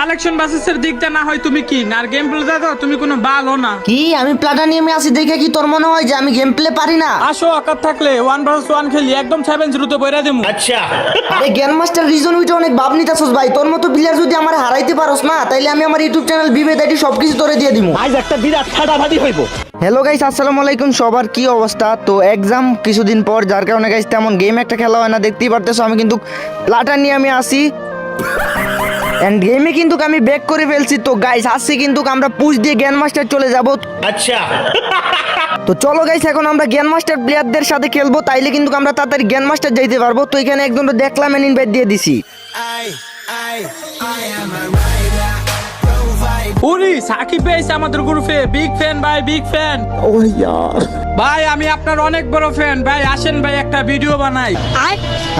Collection বাসেসের দিকটা না হয় তুমি কি? আর গেম প্লে দাও তুমি কোনো বালও না। কি? আমি প্লাটানিয়ামে আছি দেখে কি তোর মনে হয় যে আমি গেম প্লে পারি না? আসো আকার থাকলে ওয়ান ভার্সেস ওয়ান খেলি একদম সেভেন জিরোতে বইরা দেবো আরে গ্যান মাস্টার রিজন উইটা অনেক ভাব নিতাছস ভাই। তোর মতো প্লেয়ার যদি আমার হারাইতে পারোস না তাইলে আমি আমার ইউটিউব চ্যানেল বিবেদ আইডি সবকিছু তোরে দিয়ে দিমু। আজ একটা বিরাট ফাটাফাটি হইব। হ্যালো গাইস আসসালামু আলাইকুম। সবার কি অবস্থা? তো এক্সাম কিছুদিন পর যার কারণে গাইস তেমন গেম একটা খেলা হয় না দেখতেই পারতেছো আমি কিন্তু প্লাটার নিয়ে আমি আসি এন্ড গেমে কিন্তু আমি ব্যাক করে ফেলছি। তো গাইস আসছি কিন্তু আমরা পুশ দিয়ে গ্যান মাস্টার চলে যাব। আচ্ছা। তো চলো গাইস এখন আমরা গ্যান মাস্টার প্লেয়ারদের সাথে খেলব। তাইলে কিন্তু আমরা তাড়াতাড়ি গ্যান মাস্টার যাইতে পারব। তো এখানে একদম দেখলাম ইনভাইট দিয়ে দিছি। উরি সাকিব এসে আমাদের গ্রুপে বিগ ফ্যান ভাই বিগ ফ্যান ও ইয়ার। ভাই আমি আপনার অনেক বড় ফ্যান ভাই আসেন ভাই একটা ভিডিও বানাই।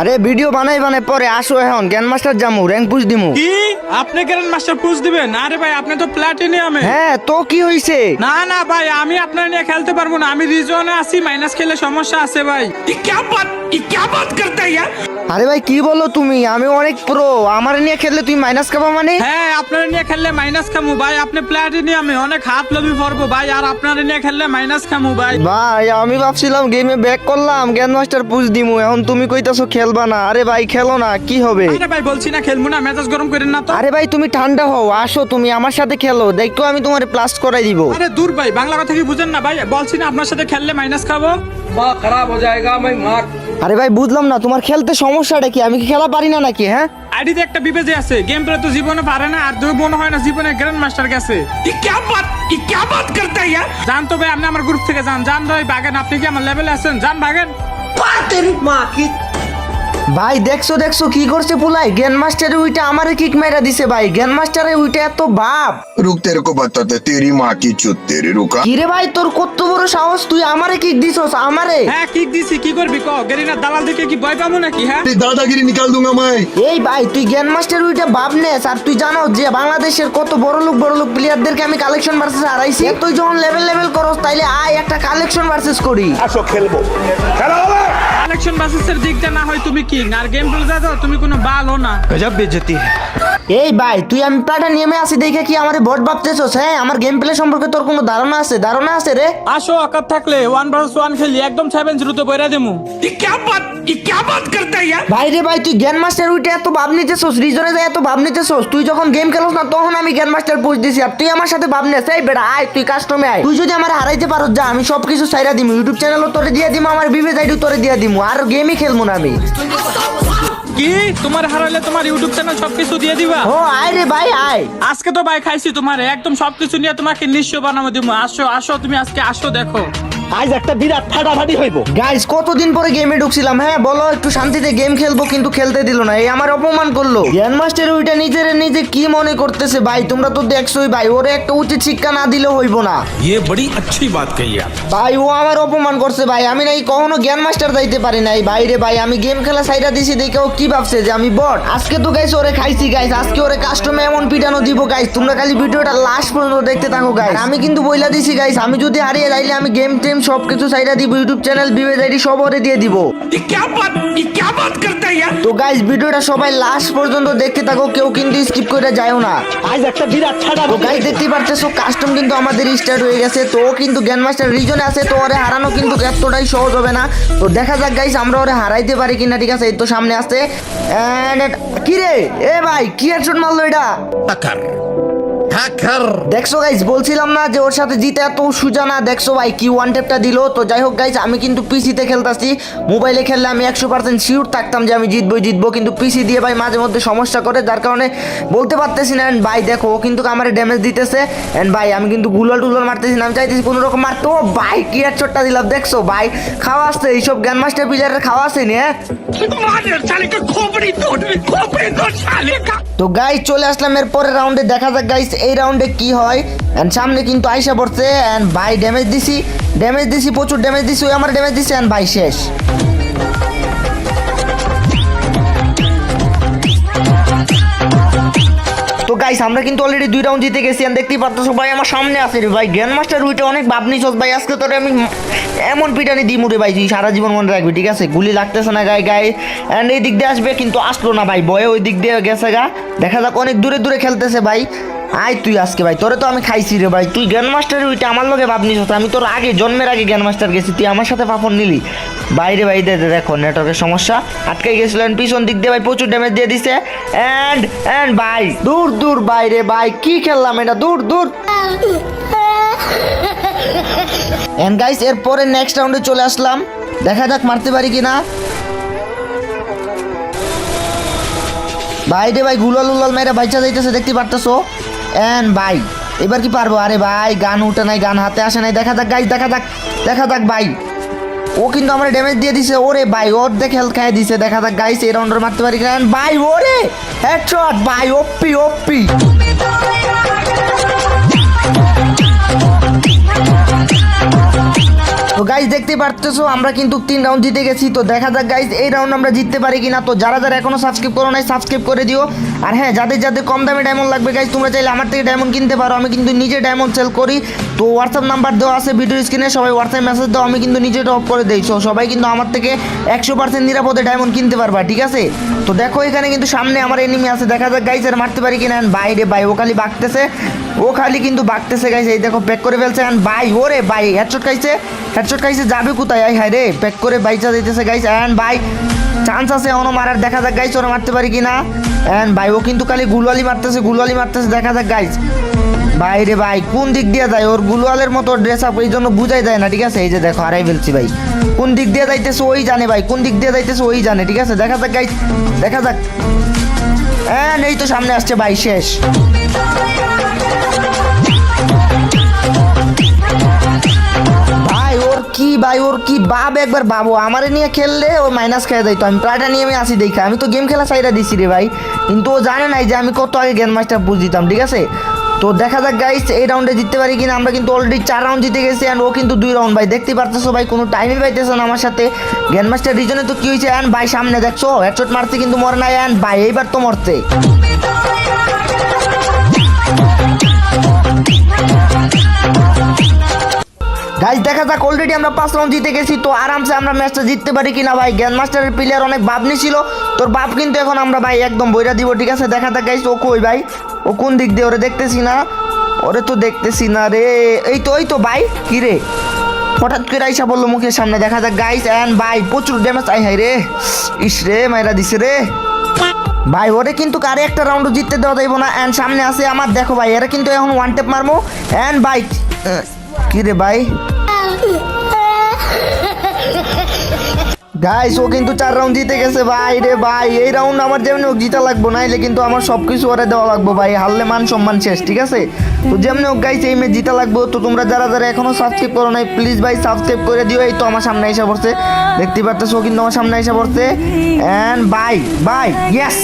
আরে ভিডিও বানাই বানাই পরে আসো এখন। জ্ঞান মাস্টার জামু র্যাঙ্ক পুশ দিমু। কি? আপনি কেন মাস্টার পুষ দিবেন? আরে ভাই আপনি তো প্লাটিনিয়ামে হ্যাঁ তো কি হইছে? না না ভাই আমি আপনার নিয়ে খেলতে পারব না। আমি রিজনে আছি মাইনাস খেলে সমস্যা আছে ভাই। আরে ভাই কি বলো তুমি? আমি অনেক প্রো আমার নিয়ে খেললে তুমি মাইনাস খাব মানে? হ্যাঁ আপনার নিয়ে খেললে মাইনাস খামু। ভাই আপনি প্লেয়ার নিয়ে আমি অনেক হাত লবি পড়ব। ভাই আর আপনার নিয়ে খেললে মাইনাস খামু ভাই। ভাই আমি ভাবছিলাম গেমে ব্যাক করলাম গ্যান মাস্টার পুজ দিমু। এখন তুমি কইতাছো খেলবা না। আরে ভাই খেলো না কি হবে? আরে ভাই বলছি না খেলব না মেজাজ গরম করেন না তো। আরে ভাই তুমি ঠান্ডা হও আসো তুমি আমার সাথে খেলো। দেখো আমি তোমারে প্লাস করাই দিব। আরে দূর ভাই বাংলা কথা কি বুঝেন না ভাই? বলছি না আপনার সাথে খেললে মাইনাস খাব। মা খারাপ হয়ে যায়গা আমি মা আরে ভাই বুঝলাম না তোমার খেলতে সমস্যাটা কি? আমি কি খেলা পারি না নাকি হ্যাঁ? আইডি তে একটা বিবেজে আছে গেম প্লে তো জীবনে পারে না আর দুই মনে হয় না জীবনে গ্র্যান্ড মাস্টার গেছে। কি কি বাত কি কি বাত করতে ইয়ার জান তো ভাই আপনি আমার গ্রুপ থেকে জান। জান ভাই বাগান আপনি কি আমার লেভেলে আছেন? জান বাগান। পাতেন মা কি ভাই দেখছ দেখছ কি করছে পুলাই? জ্ঞান মাস্টারে উইটা আমারে কিক মাইরা দিছে ভাই। জ্ঞান মাস্টারে উইটা এত বাপ। রুক তেরে কো বাতাতে তেরি মা কি চুত তেরে রুকা কিরে ভাই তোর কত বড় সাহস? তুই আমারে কিক দিছস আমারে? হ্যাঁ কিক দিছি কি করবি ক গেরিনা দালাল দেখে কি ভয় পাবো নাকি হ্যাঁ? তুই দাদাগিরি নিকাল দুঙ্গা মাই এই ভাই তুই জ্ঞান মাস্টার উইটা বাপ নে আর তুই জানো যে বাংলাদেশের কত বড় লোক বড় লোক প্লেয়ারদেরকে আমি কালেকশন ভার্সেস হারাইছি? তুই যখন লেভেল লেভেল করস তাইলে আয় একটা কালেকশন ভার্সেস করি। আসো খেলব। খেলা হবে? কালেকশন বাসেসের দিকটা না হয় তুমি কিং আর গেম প্লে দাও তুমি কোনো বালও না। এই ভাই তুই আমি প্লাটা নেমে আসি দেখে কি আমার বট ভাবতেছস হ্যাঁ আমার গেম প্লে সম্পর্কে তোর কোনো ধারণা আছে? ধারণা আছে রে? আসো আকার থাকলে ওয়ান ভার্সেস ওয়ান খেলি একদম সেভেন জিরোতে বইরা দেমু। ভাই রে ভাই তুই জ্ঞান মাস্টার উইটে এত ভাব নিতেছস রিজনে যায় এত ভাব নিতেছস তুই যখন গেম খেলোস না তখন আমি জ্ঞান মাস্টার পুষ দিছি আর তুই আমার সাথে ভাব নেস। এই বেটা আয় তুই কাস্টমে আয়। তুই যদি আমার হারাইতে পারো যা আমি সবকিছু সাইরা দিমু ইউটিউব চ্যানেলও তোরে দিয়ে দিমু আমার বিবেজ আইডি তোরে দিয়ে দিমু। আর গেমই খেলব না আমি। কি? তোমার হারাইলে তোমার ইউটিউব চ্যানেল সবকিছু দিয়ে দিবা? ও আয় রে ভাই আয়। আজকে তো ভাই খাইছি তোমার একদম সবকিছু নিয়ে তোমাকে নিশ্চয় বানাবো দিব। আসো আসো তুমি আজকে আসো দেখো। আজ একটা বিরাট ফাটাফাটি হইব গাইস কতদিন পরে গেমে ঢুকছিলাম হ্যাঁ বলো একটু শান্তিতে গেম খেলবো কিন্তু খেলতে দিল না এই আমার অপমান করলো গ্র্যান্ড মাস্টার ওইটা নিজের নিজে কি মনে করতেছে ভাই তোমরা তো দেখছোই ভাই ওরে একটা উচিত শিক্ষা না দিলে হইব না ये बड़ी अच्छी बात कही आप ভাই ও আমার অপমান করছে ভাই আমি নাই কখনো জ্ঞান মাস্টার যাইতে পারি নাই ভাই রে ভাই আমি গেম খেলা সাইডা দিছি দেখে ও কি ভাবছে যে আমি বট আজকে তো গাইস ওরে খাইছি গাইস আজকে ওরে কাস্টমে এমন পিটানো দিব গাইস তোমরা খালি ভিডিওটা লাস্ট পর্যন্ত দেখতে থাকো গাইস আমি কিন্তু বইলা দিছি গাইস আমি যদি হারিয়ে যাইলে আমি গেম টেম সব কিছু সাইডা দিব ইউটিউব চ্যানেল বিবেজ আইডি সব ওরে দিয়ে দিব। তো গাইস ভিডিওটা সবাই লাস্ট পর্যন্ত দেখতে থাকো কেউ কিন্তু স্কিপ করে যায়ও না। আজ একটা বিরাট তো ফাটাফাটি গাইস দেখতে পারতেছো কাস্টম কিন্তু আমাদের স্টার্ট হয়ে গেছে তো কিন্তু গ্যান মাস্টার রিজনে আছে তো ওরে হারানো কিন্তু এতটাই সহজ হবে না। তো দেখা যাক গাইস আমরা ওরে হারাইতে পারি কিনা ঠিক আছে? এই তো সামনে আসছে। And it- কি রে এ ভাই কি হেডশট মারলো এটা? দেখছ গাইস বলছিলাম না যে ওর সাথে জিতে এত সুজা না। দেখছ ভাই কি ওয়ান টেপটা দিল? তো যাই হোক গাইস আমি কিন্তু পিসিতে খেলতাছি। মোবাইলে খেললে আমি একশো পার্সেন্ট শিওর থাকতাম যে আমি জিতবো জিতবো। কিন্তু পিসি দিয়ে ভাই মাঝে মধ্যে সমস্যা করে যার কারণে বলতে পারতেছি না। And ভাই দেখো ও কিন্তু আমার ড্যামেজ দিতেছে। এন্ড ভাই আমি কিন্তু গুলাল টুলাল মারতেছি না। আমি চাইতেছি কোনো রকম মারতে। ও ভাই কি হেডশটটা দিলাম দেখছ ভাই? খাওয়া আসছে এইসব জ্ঞান মাস্টার প্লেয়ারের খাওয়া আছে নি হ্যাঁ? তো গাইস চলে আসলাম এর পরের রাউন্ডে দেখা যাক গাইস এই রাউন্ডে কি হয়? এন্ড সামনে কিন্তু আইসা পড়ছে এন্ড ভাই ড্যামেজ দিছি ড্যামেজ দিছি, প্রচুর ড্যামেজ দিছি, ওই আমার ড্যামেজ দিছি এন্ড ভাই শেষ। তো গাইস আমরা কিন্তু অলরেডি দুই রাউন্ড জিতে গেছি আর দেখতেই পারতো ভাই, আমার সামনে আছে রে ভাই গ্র্যান্ড মাস্টার উইটা অনেক ভাবনি চোস ভাই, আজকে তোরে আমি এমন পিটানি দিই মুড়ে ভাই তুই সারা জীবন মনে রাখবি, ঠিক আছে? গুলি লাগতেছে না গায়ে গায়ে অ্যান্ড এই দিক দিয়ে আসবে, কিন্তু আসলো না ভাই, বয়ে ওই দিক দিয়ে গেছে গা। দেখা যাক, অনেক দূরে দূরে খেলতেছে ভাই। আয় তুই আজকে ভাই, তোরে তো আমি খাইছি রে ভাই। তুই গ্র্যান্ড মাস্টার উইটা আমার লগে ভাবনি চোস আমি তোর আগে, জন্মের আগে গ্র্যান্ড মাস্টার গেছি। তুই আমার সাথে পাপন নিলি। বাইরে ভাই, দে দেখো নেটওয়ার্কের সমস্যা। আটকে গেছিলেন পিছন দিক দিয়ে ভাই প্রচুর ড্যামেজ দিয়ে দিছে। এন্ড এন্ড ভাই, দূর দূর বাইরে ভাই, কি খেললাম এটা? দূর দূর। এন্ড গাইস এরপরে নেক্সট রাউন্ডে চলে আসলাম। দেখা যাক মারতে পারি কিনা। ভাই রে ভাই গুলাল উলাল মেরে বাইচা যাইতেছে, দেখতে পারতেছো? এন ভাই, এবার কি পারব? আরে ভাই, গান উঠে নাই, গান হাতে আসে নাই। দেখা যাক গাইস দেখা যাক দেখা যাক ভাই। ও কিন্তু আমার ড্যামেজ দিয়ে দিছে। ওরে ভাই ওর দেখে হেলথ খাই দিছে। দেখা যাক গাইস এই রাউন্ডার মারতে পারি ভাই, ওরে হেডশট ভাই ওপি ওপি গাইজ দেখতে পারতেছো, আমরা কিন্তু তিন রাউন্ড জিতে গেছি, তো দেখা যাক গাইজ এই রাউন্ড আমরা জিততে পারি কিনা। তো যারা যারা এখনও সাবস্ক্রাইব করো নাই সাবস্ক্রাইব করে দিও। আর হ্যাঁ যাদের যাদের কম দামে ডায়মন্ড লাগবে গাইজ তোমরা চাইলে আমার থেকে ডায়মন্ড কিনতে পারো। আমি কিন্তু নিজে ডায়মন্ড সেল করি। তো হোয়াটসঅ্যাপ নাম্বার দেওয়া আছে ভিডিও স্ক্রিনে সবাই হোয়াটসঅ্যাপ মেসেজ দাও, আমি কিন্তু নিজে অফ করে দেই। সো সবাই কিন্তু আমার থেকে একশো পার্সেন্ট নিরাপদে ডায়মন্ড কিনতে পারবা, ঠিক আছে? তো দেখো, এখানে কিন্তু সামনে আমার এনিমি আছে। দেখা যাক গাইজ আর মারতে পারি কিনা। বাইরে, ভাই, ও খালি বাগতেছে ও খালি কিন্তু বাগতেছে গাইছে এই দেখো প্যাক করে ফেলছে। অ্যান্ড ভাই ওরে ভাই হেডশট খাইছে। হেডশট খাইছে, যাবে কোথায়? আই হায় রে প্যাক করে বাইচা দিতেছে গাইছে অ্যান্ড ভাই চান্স আছে এখনও মারার দেখা যাক গাইস ওরা মারতে পারি কিনা। অ্যান্ড ভাই ও কিন্তু খালি গুলওয়ালি মারতেছে গুলওয়ালি মারতেছে, দেখা যাক গাইস ভাই রে ভাই কোন দিক দিয়ে যায়? ওর গুলওয়ালের মতো ড্রেস আপ এই জন্য বুঝাই যায় না, ঠিক আছে? এই যে দেখো, হারাই ফেলছি ভাই কোন দিক দিয়ে যাইতেছে, ওই জানে ভাই কোন দিক দিয়ে যাইতেছে, ওই জানে, ঠিক আছে? দেখা যাক গাইস দেখা যাক। অ্যান্ড এই তো, সামনে আসছে ভাই, শেষ। ভাই, ওর কি, ভাই, ওর কি বাপ একবার বাবু? আমারে নিয়ে খেললে ও মাইনাস খেয়ে যাইতো। আমি প্রায়টা নিয়ে আমি আসি দেখা। আমি তো গেম খেলা সাইডা দিছি রে ভাই। কিন্তু ও জানে নাই যে আমি কত আগে গেম মাস্টার বুঝ দিতাম, ঠিক আছে? তো দেখা যাক গাইস এই রাউন্ডে জিততে পারি কিনা। আমরা কিন্তু অলরেডি চার রাউন্ড জিতে গেছি অ্যান্ড ও কিন্তু দুই রাউন্ড ভাই দেখতে পারতেছো ভাই, কোনো টাইমই পাইতেছো না আমার সাথে। গ্যান মাস্টার রিজনে তো কি হয়েছে? অ্যান্ড ভাই, সামনে দেখছ? হেডশট মারতে কিন্তু মরে নাই অ্যান্ড ভাই, এইবার তো মরতে গাইজ দেখা যাক অলরেডি আমরা পাঁচ রাউন্ড জিতে গেছি, তো আরামসে আমরা ম্যাচটা জিততে পারি কিনা ভাই। গ্যান মাস্টারের প্লেয়ার অনেক ভাবনি ছিল, তোর বাপ কিন্তু এখন আমরা ভাই একদম বইরা দিব, ঠিক আছে? দেখা যাক গাইজ ও কই ভাই? ও কোন দিক দিয়ে ওরে দেখতেছি না? ওরে তো দেখতেছি না রে। এই তো ওই তো ভাই, কি রে? হঠাৎ করে আইসা বলল মুখের সামনে, দেখা যাক গাইস অ্যান্ড ভাই, প্রচুর ড্যামেজ আই হাই রে। ইস রে, মাইরা দিছে রে। ভাই, ওরে কিন্তু কারে একটা রাউন্ড জিততে দেওয়া যাইব না অ্যান্ড সামনে আছে আমার, দেখো ভাই, এরা কিন্তু এখন ওয়ান টেপ মারবো অ্যান্ড ভাই কি রে ভাই? গাইস ও কিন্তু চার রাউন্ড জিতে গেছে। ভাই রে ভাই, এই রাউন্ড আমার যেমন হোক জিতা লাগবো, নাইলে কিন্তু আমার সব কিছু ওরে দেওয়া লাগবো ভাই। হারলে মান সম্মান শেষ, ঠিক আছে? তো যেমন হোক গাইস এই ম্যাচ জিতা লাগবো। তো তোমরা যারা যারা এখনও সাবস্ক্রাইব করো নাই প্লিজ ভাই সাবস্ক্রাইব করে দিও। এই তো আমার সামনে এসে পড়ছে। দেখতে পারতেছো কিন্তু আমার সামনে এসে পড়ছে। অ্যান্ড বাই বাই ইয়েস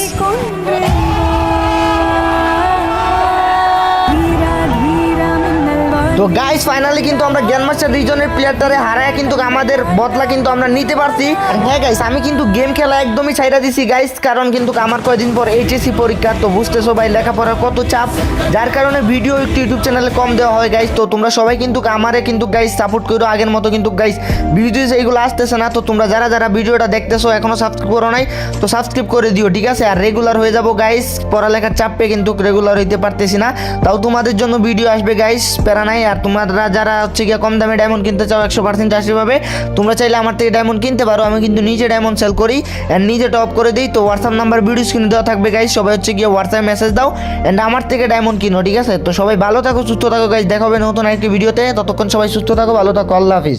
তো গাইস ফাইনালি কিন্তু আমরা গ্যান মাস্টার রিজনের প্লেয়ারটারে হারায় কিন্তু আমাদের বদলা কিন্তু আমরা নিতে পারছি। হ্যাঁ গাইস আমি কিন্তু গেম খেলা একদমই ছাইরা দিছি গাইস কারণ কিন্তু আমার কয়দিন পর এইচএসসি পরীক্ষা, তো বুঝতেছো ভাই, লেখাপড়ার কত চাপ। যার কারণে ভিডিও একটু ইউটিউব চ্যানেলে কম দেওয়া হয় গাইস তো তোমরা সবাই কিন্তু আমারে কিন্তু গাইস সাপোর্ট করো। আগের মতো কিন্তু গাইস ভিডিওস এইগুলো আসতেছে না, তো তোমরা যারা যারা ভিডিওটা দেখতেছো এখনও সাবস্ক্রাইব করো নাই, তো সাবস্ক্রাইব করে দিও, ঠিক আছে? আর রেগুলার হয়ে যাব গাইস পড়ালেখার চাপে কিন্তু রেগুলার হইতে পারতেছি না, তাও তোমাদের জন্য ভিডিও আসবে গাইস প্যারা নাই আর তোমরা যারা হচ্ছে গিয়ে কম দামে ডায়মন্ড কিনতে চাও একশো পার্সেন্ট চাষি পাবে তোমরা চাইলে আমার থেকে ডায়মন্ড কিনতে পারো। আমি কিন্তু নিজে ডায়মন্ড সেল করি অ্যান্ড নিজে টপ করে দিই। তো হোয়াটসঅ্যাপ নাম্বার ভিডিও স্ক্রিনে দেওয়া থাকবে গাইজ সবাই হচ্ছে গিয়ে হোয়াটসঅ্যাপ মেসেজ দাও অ্যান্ড আমার থেকে ডায়মন্ড কিনো, ঠিক আছে? তো সবাই ভালো থাকো, সুস্থ থাকো গাইজ দেখাবে নতুন একটি ভিডিওতে ততক্ষণ সবাই সুস্থ থাকো, ভালো থাকো। আল্লাহ হাফিজ।